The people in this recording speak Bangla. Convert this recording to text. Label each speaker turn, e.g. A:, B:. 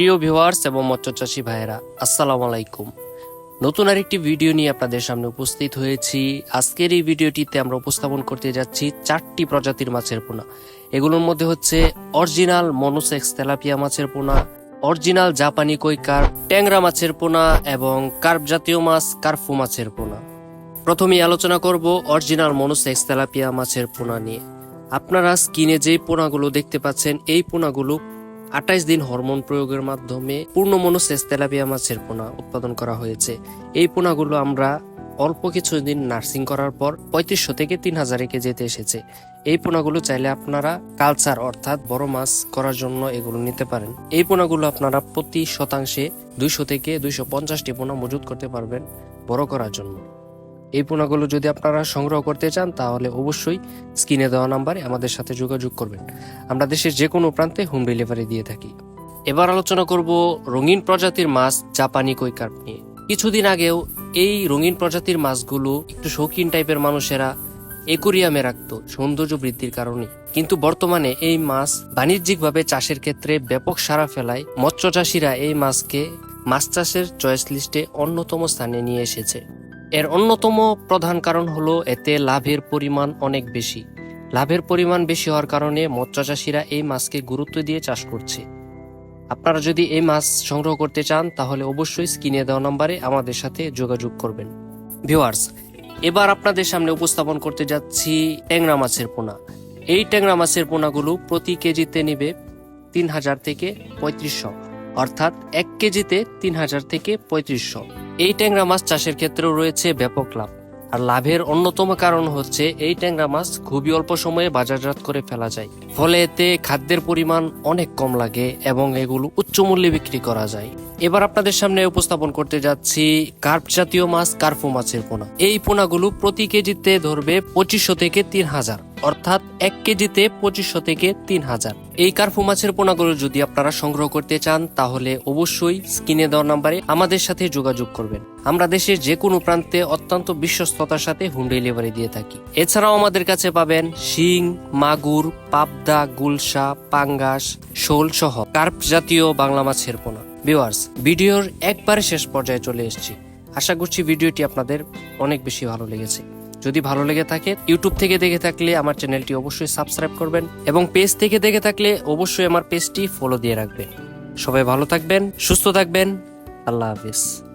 A: প্রিয় ভিউয়ার্স এবং মৎস্যচাষী ভাইয়েরা, আসসালামু আলাইকুম। নতুন আরেকটি ভিডিও নিয়ে আপনাদের সামনে উপস্থিত হয়েছি। আজকের এই ভিডিওটিতে আমরা উপস্থাপন করতে যাচ্ছি চারটি প্রজাতির মাছের পোনা। এগুলোর মধ্যে হচ্ছে অরিজিনাল মনোসেক্স তেলাপিয়া মাছের পোনা, অরিজিনাল জাপানি কই কৈকার ট্যাংরা মাছের পোনা এবং কার্প জাতীয় মাছ কার্ফু মাছের পোনা। প্রথমেই আলোচনা করব অরিজিনাল মনোসেক্স তেলাপিয়া মাছের পোনা নিয়ে। আপনারা স্কিনে যে পোনাগুলো দেখতে পাচ্ছেন, এই পোনাগুলো আঠাইশ দিন হরমোন প্রয়োগের মাধ্যমে পূর্ণ মনোসেক্স তেলাপিয়া মাছের পোনা উৎপাদন করা হয়েছে। এই পোনাগুলো আমরা অল্প কিছুদিন নার্সিং করার পর পঁয়ত্রিশশো থেকে তিন হাজারে কেজিতে এসেছে। এই পোনাগুলো চাইলে আপনারা কালচার অর্থাৎ বড় মাছ করার জন্য এগুলো নিতে পারেন। এই পোনাগুলো আপনারা প্রতি শতাংশে দুইশো থেকে দুইশো পঞ্চাশটি পোনা মজুত করতে পারবেন বড় করার জন্য। এই পোনাগুলো যদি আপনারা সংগ্রহ করতে চান, তাহলে অবশ্যই স্ক্রিনে দেওয়া নাম্বারে আমাদের সাথে যোগাযোগ করবেন। আমরা দেশের যে কোনো প্রান্তে হোম ডেলিভারি দিয়ে থাকি। এবার আলোচনা করব রঙিন প্রজাতির মাছ জাপানি কৈকার্প নিয়ে। কিছুদিন আগেও এই রঙিন প্রজাতির মাছগুলো একটু শৌখিন টাইপের মানুষেরা একুরিয়ামে রাখতো, সৌন্দর্য বৃদ্ধির কারণে। কিন্তু বর্তমানে এই মাছ বাণিজ্যিকভাবে চাষের ক্ষেত্রে ব্যাপক সাড়া ফেলায়। মৎস্য চাষিরা এই মাছকে মাছ চাষের চয়েস লিস্টে অন্যতম স্থানে নিয়ে এসেছে। এর অন্যতম প্রধান কারণ হলো এতে লাভের পরিমাণ অনেক বেশি। লাভের পরিমাণ বেশি হওয়ার কারণে মৎস্য চাষিরা এই মাছকে গুরুত্ব দিয়ে চাষ করছে। আপনারা যদি এই মাছ সংগ্রহ করতে চান, তাহলে অবশ্যই স্ক্রিনে দেওয়া নম্বরে আমাদের সাথে যোগাযোগ করবেন। ভিউয়ার্স, এবার আপনাদের সামনে উপস্থাপন করতে যাচ্ছি ট্যাংরা মাছের পোনা। এই ট্যাংরা মাছের পোনাগুলো প্রতি কেজিতে নেবে তিন হাজার থেকে পঁয়ত্রিশশো। অর্থাৎ এক কেজিতে তিন হাজার থেকে পঁয়ত্রিশশো। এই ট্যাংরা মাছ চাষের ক্ষেত্রেও রয়েছে ব্যাপক লাভ। আর লাভের অন্যতম কারণ হচ্ছে এই ট্যাংরা মাছ খুবই অল্প সময়ে বাজারজাত করে ফেলা যায়। ফলে এতে খাদ্যের পরিমাণ অনেক কম লাগে এবং এগুলো উচ্চ মূল্যে বিক্রি করা যায়। এবার আপনাদের সামনে উপস্থাপন করতে যাচ্ছি কার্প জাতীয় মাছ কার্পো মাছের পোনা। এই পোনাগুলো প্রতি কেজিতে ধরবে পঁচিশশো থেকে তিন হাজার। অর্থাৎ এক কেজিতে পঁচিশশো থেকে তিন হাজার। এই কার্পু মাছের পোনাগুলো যদি আপনারা সংগ্রহ করতে চান, তাহলে অবশ্যই স্ক্রিনে দেওয়া নাম্বারে আমাদের সাথে যোগাযোগ করবেন। আমরা দেশের যে কোনো প্রান্তে অত্যন্ত বিশ্বস্ততার সাথে হোম ডেলিভারি দিয়ে থাকি। এছাড়াও আমাদের কাছে পাবেন শিং, মাগুর, পাবদা, গুলশা, পাঙ্গাস, শোল সহ কার্প জাতীয় বাংলা মাছের পোনা। ভিউয়ার্স, ভিডিওর একবারে শেষ পর্যায়ে চলে এসেছি। আশা করছি ভিডিওটি আপনাদের অনেক বেশি ভালো লেগেছে। যদি ভালো লেগে থাকে ইউটিউব থেকে দেখে থাকলে আমার চ্যানেলটি অবশ্যই সাবস্ক্রাইব করবেন এবং পেজ থেকে দেখে থাকলে অবশ্যই আমার পেজটি ফলো দিয়ে রাখবেন। সবাই ভালো থাকবেন, সুস্থ থাকবেন। আল্লাহ হাফিজ।